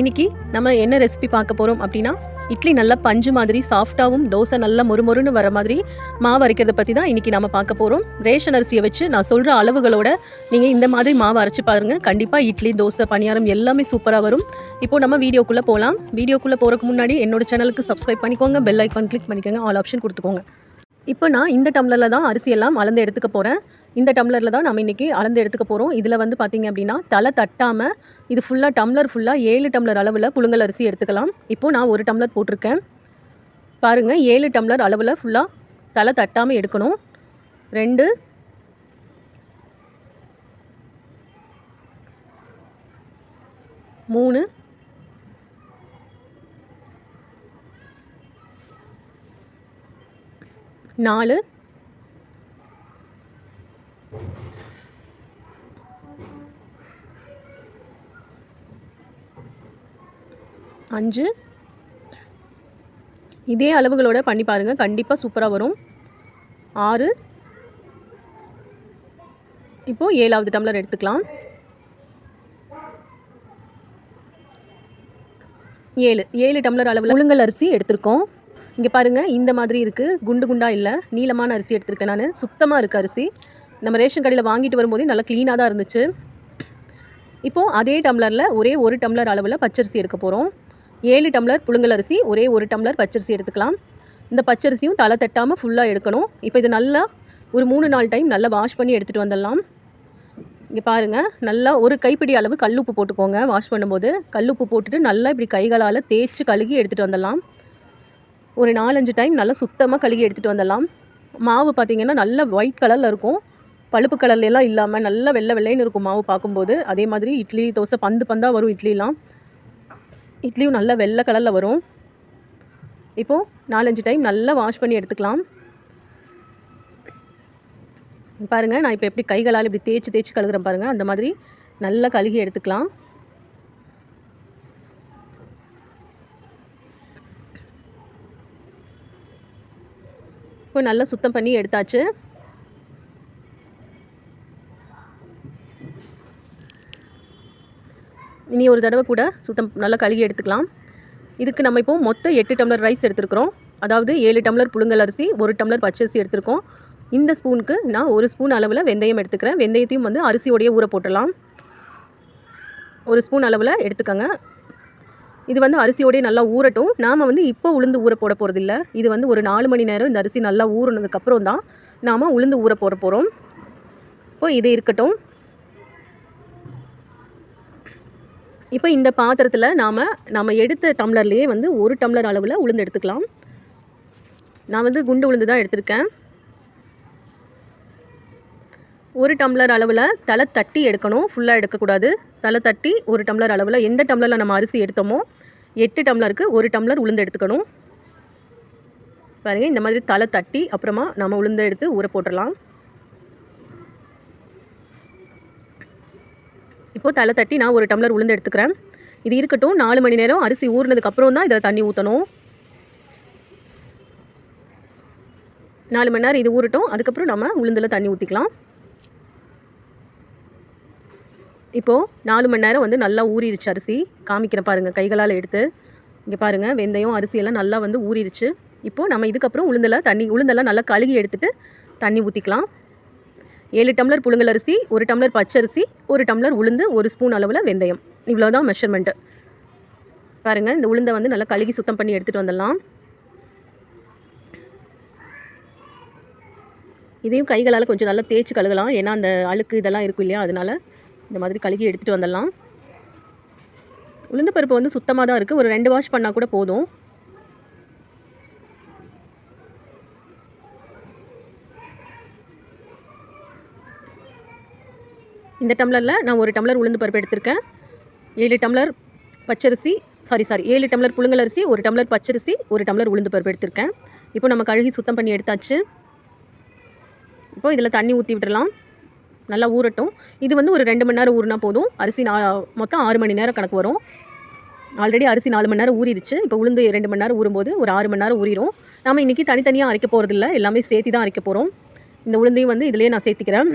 இன்னைக்கு நம்ம என்ன ரெசிபி பார்க்க போகிறோம் அப்படின்னா இட்லி நல்லா பஞ்சு மாதிரி சாஃப்டாகவும் தோசை நல்லா மொறுமொறுன்னு வர மாதிரி மாவு அரைக்கிறத பற்றி தான் இன்றைக்கி நம்ம பார்க்க போகிறோம் ரேஷன் அரிசியை வச்சு நான் சொல்கிற அளவுகளோட நீங்கள் இந்த மாதிரி மாவு அரைச்சி பாருங்கள் கண்டிப்பாக இட்லி தோசை பணியாரம் எல்லாமே சூப்பராக வரும். இப்போ நம்ம வீடியோக்குள்ளே போகலாம் வீடியோக்குள்ளே போகிறதுக்கு முன்னாடி என்னோட சேனலுக்கு சப்ஸ்கிரைப் பண்ணிக்கோங்க. பெல் ஐக்கான் கிளிக் பண்ணிக்கோங்க. ஆல் ஆப்ஷன் கொடுத்துக்கோங்க. இப்போ நான் இந்த டம்ளரில் தான் அரிசி எல்லாம் அளந்து எடுத்துக்க போகிறேன் இந்த டம்ளரில் தான் நம்ம இன்றைக்கி அளந்து எடுத்துக்க போகிறோம் இதில் வந்து பார்த்திங்க அப்படின்னா தலை தட்டாமல் இது ஃபுல்லாக டம்ளர் ஃபுல்லாக ஏழு டம்ளர் அளவில் புழுங்கல் அரிசி எடுத்துக்கலாம். இப்போது நான் ஒரு டம்ளர் போட்டிருக்கேன். பாருங்கள் ஏழு டம்ளர் அளவில் ஃபுல்லாக தலை தட்டாமல் எடுக்கணும். ரெண்டு மூணு நாலு. அஞ்சு. இதே அளவுகளோட பண்ணி பாருங்கள் கண்டிப்பாக சூப்பராக வரும். ஆறு. இப்போது ஏழாவது டம்ளர் எடுத்துக்கலாம். ஏழு. ஏழு டம்ளர் அளவில் உளுங்கல் அரிசி எடுத்திருக்கோம். இங்கே பாருங்கள் இந்த மாதிரி இருக்குது குண்டு குண்டாக இல்லை. நீளமான அரிசி எடுத்திருக்கேன் நான். சுத்தமாக இருக்குது அரிசி. நம்ம ரேஷன் கடையில் வாங்கிட்டு வரும்போதே நல்லா க்ளீனாக தான் இருந்துச்சு. இப்போது அதே டம்ளரில் ஒரே ஒரு டம்ளர் அளவில் பச்சரிசி எடுக்க போகிறோம் ஏழு டம்ளர் புழுங்கல் அரிசி ஒரே ஒரு டம்ளர் பச்சரிசி எடுத்துக்கலாம். இந்த பச்சரிசியும் தலை தட்டாமல் ஃபுல்லாக எடுக்கணும். இப்போ இது நல்லா ஒரு மூணு நாலு டைம் நல்லா வாஷ் பண்ணி எடுத்துகிட்டு வந்துடலாம். இங்கே பாருங்கள் நல்லா ஒரு கைப்பிடி அளவு கல்லுப்பு போட்டுக்கோங்க. வாஷ் பண்ணும்போது கல்லுப்பு போட்டுட்டு நல்லா இப்படி கைகளால் தேய்ச்சி கழுகி எடுத்துகிட்டு வந்துடலாம். ஒரு நாலஞ்சு டைம் நல்லா சுத்தமாக கழுகி எடுத்துகிட்டு வந்துடலாம். மாவு பார்த்திங்கன்னா நல்ல ஒயிட் கலரில் இருக்கும். பழுப்பு கலர்லாம் இல்லாமல் நல்லா வெள்ளை வெள்ளைன்னு இருக்கும் மாவு பார்க்கும்போது. அதே மாதிரி இட்லி தோசை பந்து பந்தாக வரும் இட்லிலாம். இட்லியும் நல்லா வெள்ளை கலரில் வரும். இப்போது நாலஞ்சு டைம் நல்லா வாஷ் பண்ணி எடுத்துக்கலாம். பாருங்கள் நான் இப்போ எப்படி கைகளால் இப்படி தேய்ச்சி தேய்ச்சி கழுகுறேன் பாருங்கள் அந்த மாதிரி நல்லா கழுகி எடுத்துக்கலாம். இப்போ நல்லா சுத்தம் பண்ணி எடுத்தாச்சு. இனி ஒரு தடவை கூட சுத்தம் நல்லா கழுகி எடுத்துக்கலாம். இதுக்கு நம்ம இப்போ மொத்தம் எட்டு டம்ளர் ரைஸ் எடுத்துருக்குறோம். அதாவது ஏழு டம்ளர் புழுங்கல் அரிசி ஒரு டம்ளர் பச்சரிசி எடுத்திருக்கோம். இந்த ஸ்பூனுக்கு நான் ஒரு ஸ்பூன் அளவில் வெந்தயம் எடுத்துக்கிறேன். வெந்தயத்தையும் வந்து அரிசியோடைய ஊற போட்டலாம் ஒரு ஸ்பூன் அளவில் எடுத்துக்கோங்க. இது வந்து அரிசியோடய நல்லா ஊறட்டும். நாம் வந்து இப்போ உளுந்து ஊற போட போகிறதில்ல இது வந்து ஒரு நாலு மணி நேரம் இந்த அரிசி நல்லா ஊறினதுக்கப்புறம் தான் நாம் உளுந்து ஊற போட போகிறோம் இப்போ இது இருக்கட்டும். இப்போ இந்த பாத்திரத்தில் நாம் நம்ம எடுத்த டம்ளர்லேயே வந்து ஒரு டம்ளர் அளவில் உளுந்து எடுத்துக்கலாம். நான் வந்து குண்டு உளுந்து தான் எடுத்திருக்கேன். ஒரு டம்ளர் அளவில் தலை தட்டி எடுக்கணும். ஃபுல்லாக எடுக்கக்கூடாது. தலை தட்டி ஒரு டம்ளர் அளவில் எந்த டம்ளரில் நம்ம அரிசி எடுத்தோமோ எட்டு டம்ளருக்கு ஒரு டம்ளர் உளுந்து எடுத்துக்கணும். பாருங்கள் இந்த மாதிரி தலை தட்டி அப்புறமா நம்ம உளுந்து எடுத்து ஊற போட்டுடலாம் இப்போது தலை தட்டி நான் ஒரு டம்ளர் உளுந்து எடுத்துக்கிறேன். இது இருக்கட்டும் நாலு மணி நேரம் அரிசி ஊறினதுக்கப்புறம் தான் இதில் தண்ணி ஊற்றணும் நாலு மணி நேரம் இது ஊறட்டும். அதுக்கப்புறம் நம்ம உளுந்தில் தண்ணி ஊற்றிக்கலாம் இப்போது நாலு மணி நேரம் வந்து நல்லா ஊறிடுச்சு அரிசி. காமிக்கிறேன் பாருங்கள் கைகளால் எடுத்து. இங்கே பாருங்கள் வெந்தயம் அரிசியெல்லாம் நல்லா வந்து ஊறிடுச்சு இப்போது நம்ம இதுக்கப்புறம் உளுந்தெல்லாம் தண்ணி உளுந்தெல்லாம் நல்லா கழுகி எடுத்துகிட்டு தண்ணி ஊற்றிக்கலாம் ஏழு டம்ளர் புழுங்கல் அரிசி ஒரு டம்ளர் பச்சரிசி ஒரு டம்ளர் உளுந்து ஒரு ஸ்பூன் அளவில் வெந்தயம். இவ்வளோ தான் மெஷர்மெண்ட்டு பாருங்கள் இந்த உளுந்தை வந்து நல்லா கழுகி சுத்தம் பண்ணி எடுத்துகிட்டு வந்துடலாம். இதையும் கைகளால் கொஞ்சம் நல்லா தேய்ச்சி கழுகலாம். ஏன்னா அந்த அழுக்கு இதெல்லாம் இருக்கும் இல்லையா அதனால் இந்த மாதிரி கழுகி எடுத்துகிட்டு வந்துடலாம். உளுந்து பருப்பு வந்து சுத்தமாக தான் இருக்குது ஒரு ரெண்டு வாஷ் பண்ணால் கூட போதும். இந்த டம்ளரில் நான் ஒரு டம்ளர் உளுந்து பருப்பு எடுத்திருக்கேன். ஏழு டம்ளர் பச்சரிசி சாரி சாரி ஏழு டம்ளர் புழுங்கலரிசி ஒரு டம்ளர் பச்சரிசி ஒரு டம்ளர் உளுந்து பருப்பு எடுத்திருக்கேன். இப்போ நம்ம கழுகி சுத்தம் பண்ணி எடுத்தாச்சு. இப்போ இதில் தண்ணி ஊற்றி விட்டுடலாம். நல்லா ஊறட்டும். இது வந்து ஒரு ரெண்டு மணி நேரம் ஊறினா போதும். அரிசி நா மொத்தம் ஆறு மணி நேரம் கணக்கு வரும். ஆல்ரெடி அரிசி நாலு மணி நேரம் ஊறிடுச்சு. இப்போ உளுந்து ரெண்டு மணி நேரம் ஊறும்போது ஒரு ஆறு மணி நேரம் ஊறிடும் நம்ம இன்றைக்கி தனித்தனியாக அரைக்க போகிறதில்ல எல்லாமே சேர்த்து தான் அரைக்க போகிறோம் இந்த உளுந்தையும் வந்து இதிலே நான் சேர்த்திக்கிறேன்.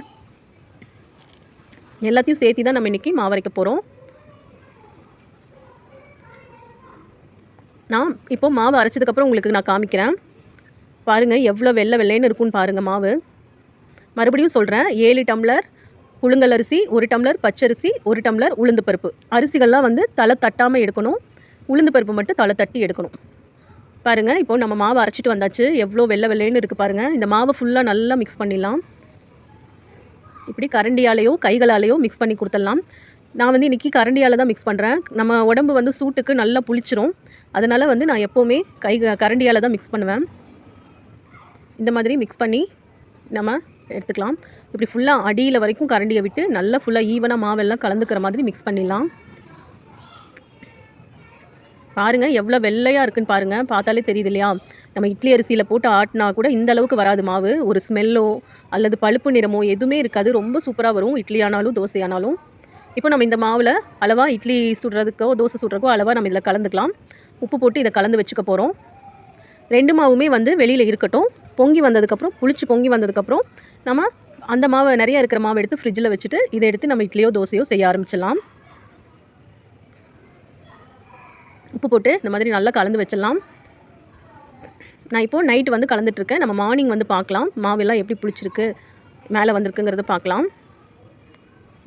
எல்லாத்தையும் சேர்த்து தான் நம்ம இன்றைக்கி மாவு அரைக்க போகிறோம் நான் இப்போ மாவு அரைச்சதுக்கப்புறம் உங்களுக்கு நான் காமிக்கிறேன். பாருங்கள் எவ்வளோ வெள்ளை வெள்ளைன்னு இருக்குன்னு பாருங்கள் மாவு. மறுபடியும் சொல்கிறேன் ஏழு டம்ளர் புழுங்கல் அரிசி ஒரு டம்ளர் பச்சரிசி ஒரு டம்ளர் உளுந்து பருப்பு. அரிசிகள்லாம் வந்து தலை தட்டாமல் எடுக்கணும். உளுந்து பருப்பு மட்டும் தலை தட்டி எடுக்கணும். பாருங்கள் இப்போ நம்ம மாவு அரைச்சிட்டு வந்தாச்சு. எவ்வளோ வெள்ளை வெள்ளைன்னு இருக்குது பாருங்கள் இந்த மாவை ஃபுல்லாக நல்லா மிக்ஸ் பண்ணிடலாம். இப்படி கரண்டியாலேயோ கைகளாலேயோ மிக்ஸ் பண்ணி கொடுத்துடலாம். நான் வந்து இன்றைக்கி கரண்டியால் தான் மிக்ஸ் பண்ணுறேன் நம்ம உடம்பு வந்து சூட்டுக்கு நல்லா புளிச்சிரும். அதனால் வந்து நான் எப்போவுமே கை கரண்டியால் தான் மிக்ஸ் பண்ணுவேன். இந்த மாதிரி மிக்ஸ் பண்ணி நம்ம எடுத்துக்கலாம். இப்படி ஃபுல்லாக அடியில் வரைக்கும் கரண்டியை விட்டு நல்லா ஃபுல்லாக ஈவனாக மாவெல்லாம் கலந்துக்கிற மாதிரி மிக்ஸ் பண்ணிடலாம். பாருங்கள் எவ்வளோ வெள்ளையாக இருக்குன்னு பாருங்கள் பார்த்தாலே தெரியுது இல்லையா? நம்ம இட்லி அரிசியில் போட்டு ஆட்டினா கூட இந்த அளவுக்கு வராது மாவு. ஒரு ஸ்மெல்லோ அல்லது பழுப்பு நிறமோ எதுவுமே இருக்காது. ரொம்ப சூப்பராக வரும். இட்லி ஆனாலும் தோசை ஆனாலும் இப்போ நம்ம இந்த மாவில் அளவாக இட்லி சுடுறதுக்கோ தோசை சுடுறதுக்கோ அளவாக நம்ம இதில் கலந்துக்கலாம். உப்பு போட்டு இதை கலந்து வச்சுக்க போகிறோம் ரெண்டு மாவுமே வந்து வெளியில் இருக்கட்டும். பொங்கி வந்ததுக்கப்புறம் புளிச்சு பொங்கி வந்ததுக்கப்புறம் நம்ம அந்த மாவை நிறைய இருக்கிற மாவை எடுத்து ஃப்ரிட்ஜில் வச்சுட்டு இதை எடுத்து நம்ம இட்லியோ தோசையோ செய்ய ஆரம்பிச்சிடலாம். உப்பு போட்டு இந்த மாதிரி நல்லா கலந்து வச்சிடலாம். நான் இப்போது நைட்டு வந்து கலந்துட்டுருக்கேன் நம்ம மார்னிங் வந்து பார்க்கலாம். மாவெல்லாம் எப்படி புளிச்சிருக்கு மேலே வந்திருக்குங்கிறத பார்க்கலாம்.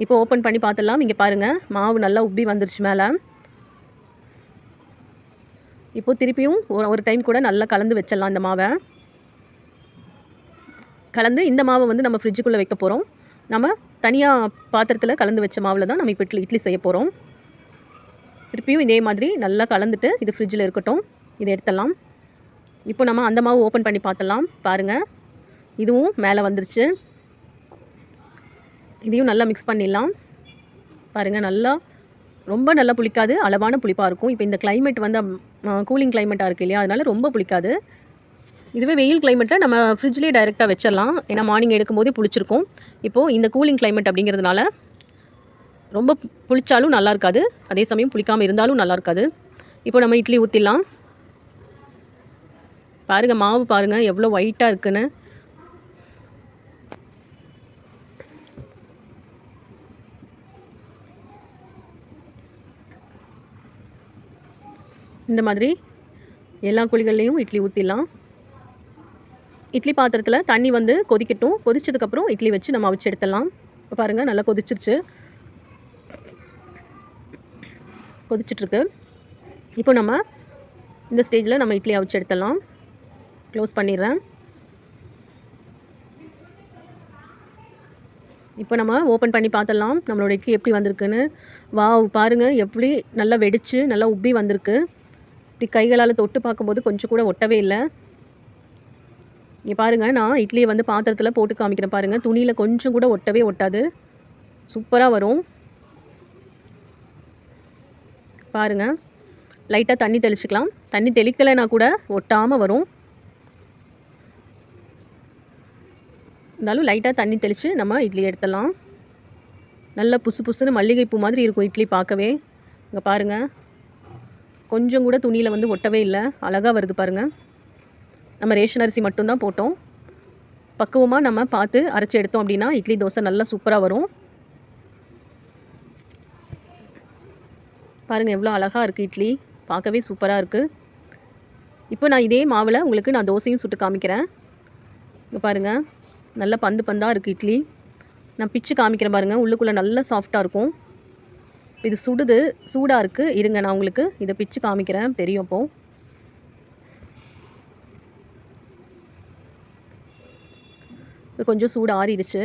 இப்போ ஓப்பன் பண்ணி பார்த்துடலாம். இங்கே பாருங்கள் மாவு நல்லா உப்பி வந்துருச்சு மேலே. இப்போது திருப்பியும் ஒரு ஒரு டைம் கூட நல்லா கலந்து வச்சிடலாம் இந்த மாவை. கலந்து இந்த மாவை வந்து நம்ம ஃப்ரிட்ஜுக்குள்ளே வைக்க போகிறோம் நம்ம தனியாக பாத்திரத்தில் கலந்து வச்ச மாவில் தான் நம்ம இப்போ இட்லி இட்லி செய்ய போகிறோம் திருப்பியும் இதே மாதிரி நல்லா கலந்துட்டு இது ஃப்ரிட்ஜில் இருக்கட்டும். இதை எடுத்துடலாம். இப்போ நம்ம அந்த மாவு ஓப்பன் பண்ணி பார்த்தலாம் பாருங்கள் இதுவும் மேலே வந்துருச்சு. இதையும் நல்லா மிக்ஸ் பண்ணிடலாம். பாருங்கள் நல்லா ரொம்ப நல்லா புளிக்காது. அளவான புளிப்பாக இருக்கும். இப்போ இந்த கிளைமேட் வந்து கூலிங் கிளைமேட்டாக இருக்குது இல்லையா? அதனால ரொம்ப புளிக்காது. இதுவே வெயில் கிளைமேட்டில் நம்ம ஃப்ரிட்ஜ்லேயே டைரெக்டாக வச்சிடலாம். ஏன்னா மார்னிங் எடுக்கும்போதே புளிச்சிருக்கும். இப்போது இந்த கூலிங் கிளைமேட் அப்படிங்கிறதுனால ரொம்ப புளிச்சாலும் நல்லா இருக்காது. அதே சமயம் புளிக்காமல் இருந்தாலும் நல்லா இருக்காது. இப்போ நம்ம இட்லி ஊற்றிடலாம் பாருங்கள் மாவு பாருங்கள் எவ்வளோ ஒயிட்டாக இருக்குன்னு. இந்த மாதிரி எல்லா குழிகள்லேயும் இட்லி ஊற்றிடலாம் இட்லி பாத்திரத்தில் தண்ணி வந்து கொதிக்கட்டும். கொதிச்சதுக்கப்புறம் இட்லி வச்சு நம்ம அவிச்சு எடுத்துடலாம். இப்போ பாருங்கள் நல்லா கொதிச்சிருச்சு. கொதிச்சிட்ருக்கு. இப்போ நம்ம இந்த ஸ்டேஜில் நம்ம இட்லி அவிச்சு எடுத்துடலாம். க்ளோஸ் பண்ணிடுறேன். இப்போ நம்ம ஓப்பன் பண்ணி பார்த்துடலாம் நம்மளோட இட்லி எப்படி வந்திருக்குன்னு. வாவ் பாருங்கள் எப்படி நல்லா வெடித்து நல்லா உப்பி வந்திருக்கு. இப்படி கைகளால் தொட்டு பார்க்கும்போது கொஞ்சம் கூட ஒட்டவே இல்லை. இங்கே பாருங்கள் நான் இட்லியை வந்து பாத்திரத்தில் போட்டு காமிக்கிறேன் பாருங்கள் துணியில் கொஞ்சம் கூட ஒட்டவே ஒட்டாது. சூப்பராக வரும். பாருங்கள் லைட்டாக தண்ணி தெளிச்சுக்கலாம். தண்ணி தெளிக்கலைன்னா கூட ஒட்டாமல் வரும். இருந்தாலும் லைட்டாக தண்ணி தெளித்து நம்ம இட்லி எடுத்துடலாம். நல்ல புசு புசுன்னு மல்லிகைப்பூ மாதிரி இருக்கும் இட்லி பார்க்கவே. இங்கே பாருங்கள் கொஞ்சம் கூட துணியில் வந்து ஒட்டவே இல்லை. அழகாக வருது பாருங்கள் நம்ம ரேஷன் அரிசி மட்டும்தான் போட்டோம். பக்குவமாக நம்ம பார்த்து அரைச்சி எடுத்தோம் அப்படின்னா இட்லி தோசை நல்லா சூப்பராக வரும். பாருங்கள் எவ்வளோ அழகாக இருக்குது இட்லி. பார்க்கவே சூப்பராக இருக்குது இப்போ நான் இதே மாவில் உங்களுக்கு நான் தோசையும் சுட்டு காமிக்கிறேன். இங்கே பாருங்கள் நல்லா பந்து பந்தாக இருக்குது இட்லி. நான் பிச்சு காமிக்கிறேன் பாருங்கள் உள்ளுக்குள்ளே நல்லா சாஃப்டாக இருக்கும். இது சுடுது சூடாக இருக்குது இருங்க நான் உங்களுக்கு இதை பிச்சு காமிக்கிறேன். தெரியும் அப்போ. இப்போ கொஞ்சம் சூடு ஆறிடுச்சு.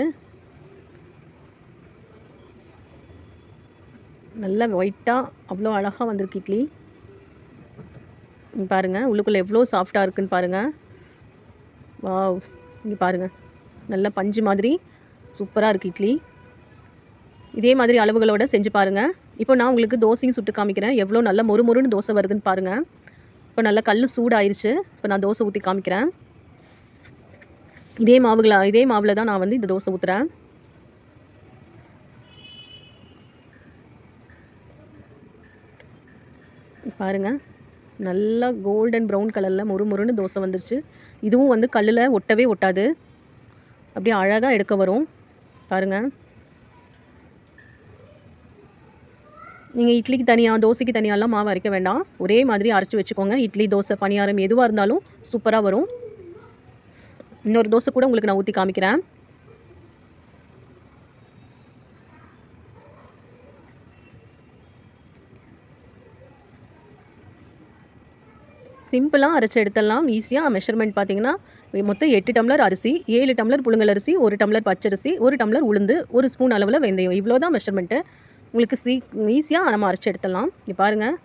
நல்லா ஒயிட்டாக அவ்வளோ அழகாக வந்திருக்கு இட்லி. பாருங்கள் உள்ளுக்குள்ளே எவ்வளோ சாஃப்டாக இருக்குன்னு பாருங்கள் வாவ் இங்கே பாருங்கள் நல்ல பஞ்சு மாதிரி சூப்பராக இருக்குது இட்லி. இதே மாதிரி அளவுகளோடு செஞ்சு பாருங்கள் இப்போ நான் உங்களுக்கு தோசையும் சுட்டு காமிக்கிறேன். எவ்வளோ நல்ல மொறு மொறுன்னு தோசை வருதுன்னு பாருங்கள் இப்போ நல்லா கல் சூடாயிருச்சு. இப்போ நான் தோசை ஊற்றி காமிக்கிறேன். இதே மாவுகளா இதே மாவில் தான் நான் வந்து இந்த தோசை ஊற்றுறேன் பாருங்கள் நல்லா கோல்டன் ப்ரௌன் கலரில் மொறு மொறுன்னு தோசை வந்துருச்சு. இதுவும் வந்து கல்லில் ஒட்டவே ஒட்டாது. அப்படியே அழகாக எடுக்க வரும். பாருங்கள் நீங்கள் இட்லிக்கு தனியாக தோசைக்கு தனியாலாம் மாவு அரைக்க வேண்டாம். ஒரே மாதிரி அரைச்சி வச்சுக்கோங்க. இட்லி தோசை பணியாரம் எதுவாக இருந்தாலும் சூப்பராக வரும். இன்னொரு தோசை கூட உங்களுக்கு நான் ஊற்றி காமிக்கிறேன். சிம்பிளாக அரைச்சி எடுத்துடலாம். ஈஸியாக மெஷர்மெண்ட் பார்த்தீங்கன்னா மொத்தம் எட்டு டம்ளர் அரிசி ஏழு டம்ளர் புழுங்கல் அரிசி ஒரு டம்ளர் பச்சரிசி ஒரு டம்ளர் உளுந்து ஒரு ஸ்பூன் அளவில் வெந்தயம். இவ்வளோ தான் மெஷர்மெண்ட்டு உங்களுக்கு சீ ஈஸியாக நம்ம அரைச்சி எடுத்துடலாம். இங்கே பாருங்கள்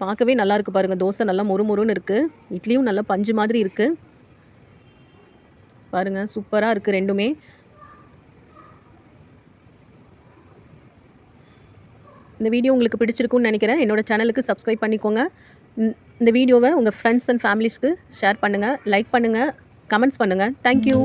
பார்க்கவே நல்லா இருக்குது பாருங்கள் தோசை நல்லா மொறு மொறுன்னு இருக்குது இட்லியும் நல்லா பஞ்சு மாதிரி இருக்குது பாருங்கள் சூப்பராக இருக்குது ரெண்டுமே. இந்த வீடியோ உங்களுக்கு பிடிச்சிருக்குன்னு நினைக்கிறேன். என்னோட சேனலுக்கு சப்ஸ்கிரைப் பண்ணிக்கோங்க. இந்த- இந்த வீடியோவை உங்கள் ஃப்ரெண்ட்ஸ் அண்ட் ஃபேமிலிஸ்க்கு ஷேர் பண்ணுங்கள் லைக் பண்ணுங்கள் கமெண்ட்ஸ் பண்ணுங்கள் தேங்க்யூ